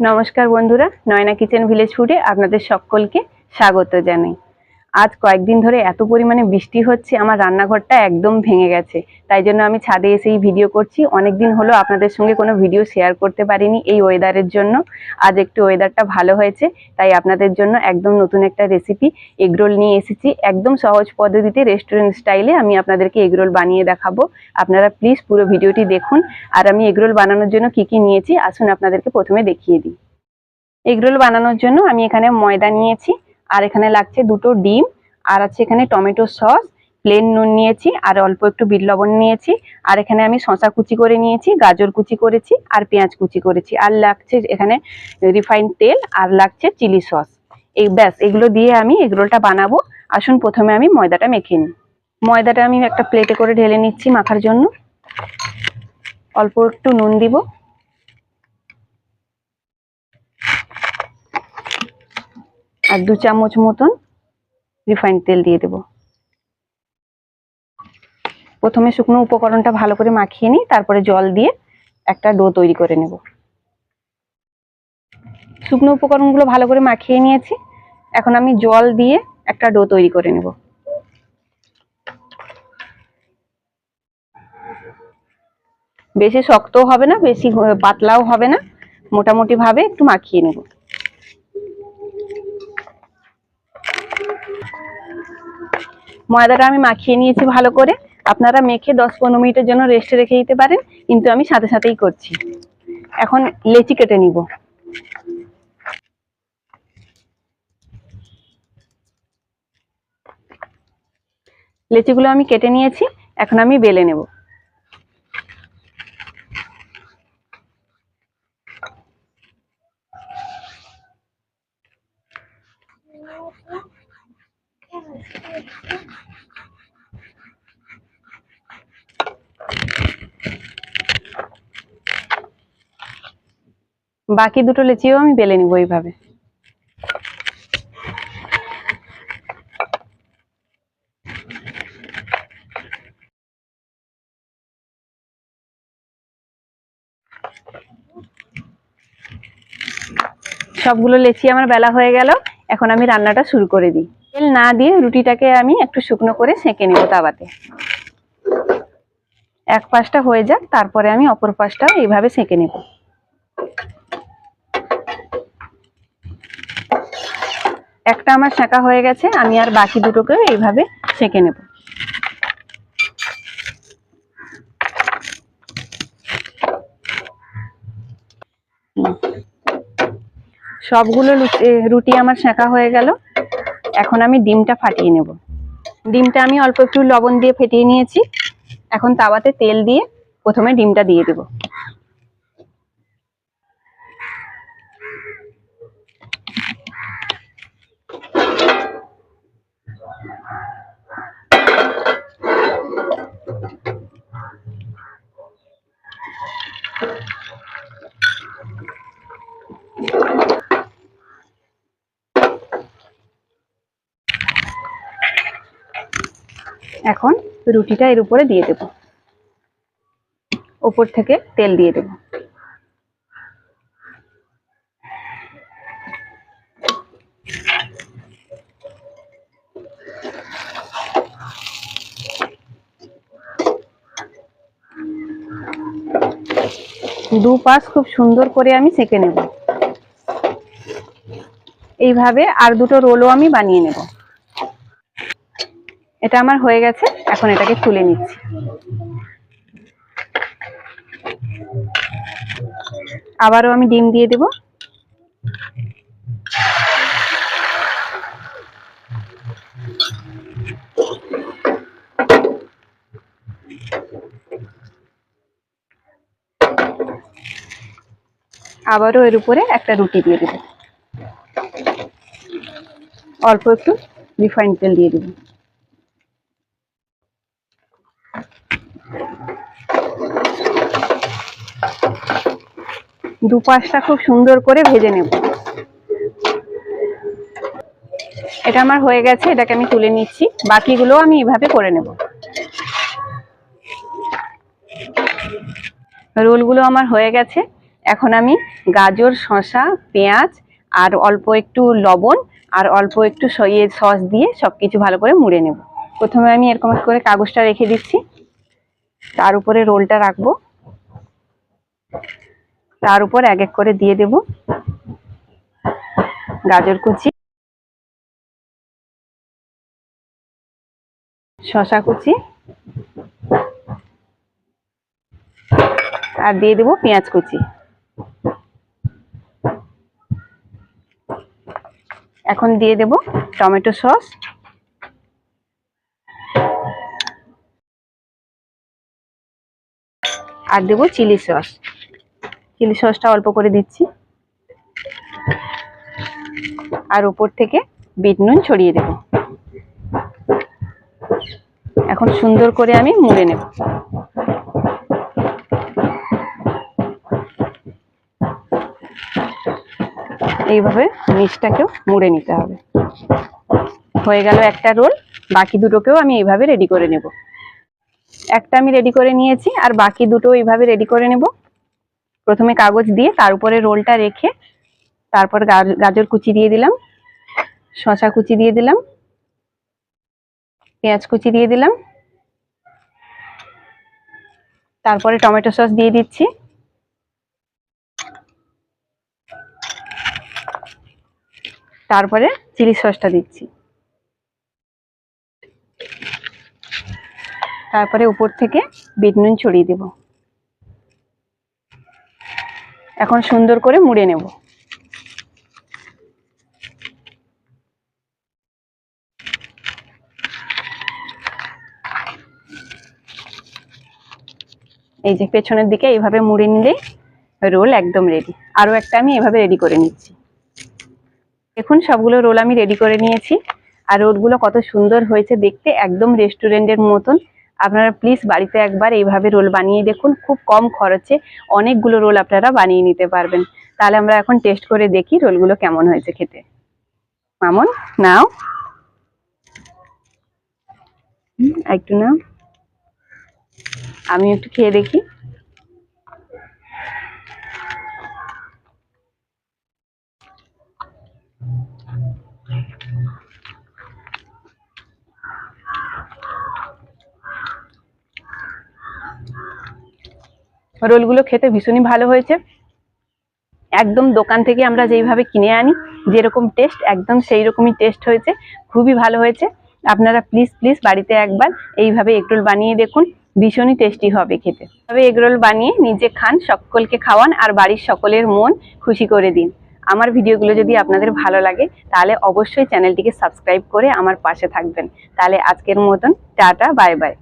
নমস্কার বন্ধুরা Nayana kitchen village ফুডে আপনাদের সকলকে স্বাগত জানাই। আজ কয়েকদিন ধরে এত পরিমাণে বৃষ্টি হচ্ছে, আমার রান্নাঘরটা একদম ভেঙে গেছে। তাই জন্য আমি ছাদে এসেই ভিডিও করছি। অনেক দিন হলো আপনাদের সঙ্গে কোনো ভিডিও শেয়ার করতে পারিনি এই ওয়েদারের জন্য। আজ একটু ওয়েদারটা ভালো হয়েছে, তাই আপনাদের জন্য একদম নতুন একটা রেসিপি এগরোল নিয়ে এসেছি। একদম সহজ পদ্ধতিতে রেস্টুরেন্ট স্টাইলে আমি আপনাদেরকে এগরোল বানিয়ে দেখাবো। আপনারা প্লিজ পুরো ভিডিওটি দেখুন। আর আমি এগরোল বানানোর জন্য কি কি নিয়েছি, আসুন আপনাদেরকে প্রথমে দেখিয়ে দিই। এগরোল বানানোর জন্য আমি এখানে ময়দা নিয়েছি। আর এখানে লাগছে দুটো ডিম, আর আছে এখানে টমেটো সস প্লেন নুন নিয়েছি, আর অল্প একটু বিট লবণ নিয়েছি, আর এখানে আমি শশা কুচি করে নিয়েছি, গাজর কুচি করেছি, আর পেঁয়াজ কুচি করেছি, আর লাগছে এখানে রিফাইন তেল, আর লাগছে চিলি সস এই ব্যাস, এগুলো দিয়ে আমি এগরোলটা বানাবো। আসুন প্রথমে আমি ময়দাটা মেখে নিই। ময়দাটা আমি একটা প্লেটে করে ঢেলে নিচ্ছি মাখার জন্য। অল্প একটু নুন দিব। আর দু চামচ মতন রিফাইন্ড তেল দিয়ে দেব। প্রথমে শুকনো উপকরণটা ভালো করে মাখিয়ে নিই, তারপরে জল দিয়ে একটা ডো তৈরি করে নেব। শুকনো উপকরণগুলো ভালো করে মাখিয়ে নিয়েছি, এখন আমি জল দিয়ে একটা ডো তৈরি করে নেব। বেশি শক্তও হবে না, বেশি পাতলাও হবে না মোটামুটি ভাবে একটু মাখিয়ে নেব। ময়দাটা আমি মাখিয়ে নিয়েছি ভালো করে। আপনারা মেখে দশ পনেরো মিনিটের জন্য রেস্টে রেখে দিতে পারেন, কিন্তু আমি সাথে সাথেই করছি। এখন লেচি কেটে নিব। লেচিগুলো আমি কেটে নিয়েছি, এখন আমি বেলে নেব। বাকি দুটো লেচিও আমি বেলে নিব এইভাবে। সবগুলো লেচি আমার বেলা হয়ে গেল, এখন আমি রান্নাটা শুরু করে দিই। তেল না দিয়ে রুটিটাকে আমি একটু শুকনো করে সেঁকে নেব তাওয়াতে। এক পাশটা হয়ে যাক, তারপরে আমি অপর পাশটাও এইভাবে সেঁকে নেব। একটা আমার সেঁকা হয়ে গেছে, আমি আর বাকি দুটোকে এইভাবে সেঁকে নেব। সবগুলো রুটি আমার সেঁকা হয়ে গেল। এখন আমি ডিমটা ফাটিয়ে নেব। ডিমটা আমি অল্প একটু লবণ দিয়ে ফেটিয়ে নিয়েছি। এখন তাওয়াতে তেল দিয়ে প্রথমে ডিমটা দিয়ে দেব। এখন রুটিটা এর উপরে দিয়ে দেব। ওপর থেকে তেল দিয়ে দেব। দু পাশ খুব সুন্দর করে আমি সেঁকে নেব। এইভাবে আর দুটো রোলও আমি বানিয়ে নেব। এটা আমার হয়ে গেছে, এখন এটাকে তুলে নিচ্ছি। আবারও আমি ডিম দিয়ে দেব। আবারও এর উপরে একটা রুটি দিয়ে দেব। অল্প একটু রিফাইন তেল দিয়ে দেবো। দুপাশটা খুব সুন্দর করে ভেজে নেব। এটা আমার হয়ে গেছে, এটাকে আমি তুলে নিচ্ছি। বাকিগুলো আমি এভাবে করে নেব। রোলগুলো আমার হয়ে গেছে। এখন আমি গাজর, শসা, পেঁয়াজ আর অল্প একটু লবণ আর অল্প একটু সইয়ে সস দিয়ে সব কিছু ভালো করে মুড়ে নেব। প্রথমে আমি এরকম করে কাগজটা রেখে দিচ্ছি। তার উপরে রোলটা রাখব। তার উপর এক এক করে দিয়ে দেব। গাজর কুচি শশা কুচি, আর দিয়ে দেব পেঁয়াজ কুচি। এখন দিয়ে দেব টমেটো সস। আর দেব চিলি সস। চিলি সসটা অল্প করে দিচ্ছি। আর উপর থেকে বিট নুন ছড়িয়ে দেব। এখন সুন্দর করে আমি মুড়ে নেব। এইভাবে নিচটাকেও মুড়ে নিতে হবে। হয়ে গেল একটা রোল, বাকি দুটোকেও আমি এইভাবে রেডি করে নেব। একটা আমি রেডি করে নিয়েছি, আর বাকি দুটো এইভাবে রেডি করে নেব। প্রথমে কাগজ দিয়ে তার উপরে রোলটা রেখে তারপর গাজর কুচি দিয়ে দিলাম, শসা কুচি দিয়ে দিলাম, পেঁয়াজ কুচি দিয়ে দিলাম, তারপরে টমেটো সস দিয়ে দিচ্ছি। তারপরে চিলি সসটা দিচ্ছি। তারপরে উপর থেকে বিট নুন ছড়িয়ে দেব। এখন সুন্দর করে মুড়ে নেব। এই যে পেছনের দিকে এইভাবে মুড়ে নিলে রোল একদম রেডি আরও একটা আমি এভাবে রেডি করে নিচ্ছি। দেখুন, সবগুলো রোল আমি রেডি করে নিয়েছি। আর রোলগুলো কত সুন্দর হয়েছে দেখতে, একদম রেস্টুরেন্টের মতন। আপনারা প্লিজ বাড়িতে একবার এইভাবে রোল বানিয়ে দেখুন। খুব কম খরচে অনেকগুলো রোল আপনারা বানিয়ে নিতে পারবেন। তাহলে আমরা এখন টেস্ট করে দেখি রোলগুলো কেমন হয়েছে খেতে। মামন, নাও। একটু নাও। আমি একটু খেয়ে দেখি। রোলগুলো খেতে ভীষণই ভালো হয়েছে। একদম দোকান থেকে আমরা যেইভাবে কিনে আনি, যেরকম টেস্ট একদম সেই রকমই টেস্ট হয়েছে। খুবই ভালো হয়েছে। আপনারা প্লিজ প্লিজ বাড়িতে একবার এইভাবে এগরোল বানিয়ে দেখুন, ভীষণই টেস্টি হবে খেতে। তবে এগরোল বানিয়ে নিজে খান, সকলকে খাওয়ান আর বাড়ির সকলের মন খুশি করে দিন। আমার ভিডিওগুলো যদি আপনাদের ভালো লাগে, তাহলে অবশ্যই চ্যানেলটিকে সাবস্ক্রাইব করে আমার পাশে থাকবেন। তাহলে আজকের মতন, টাটা বাই বাই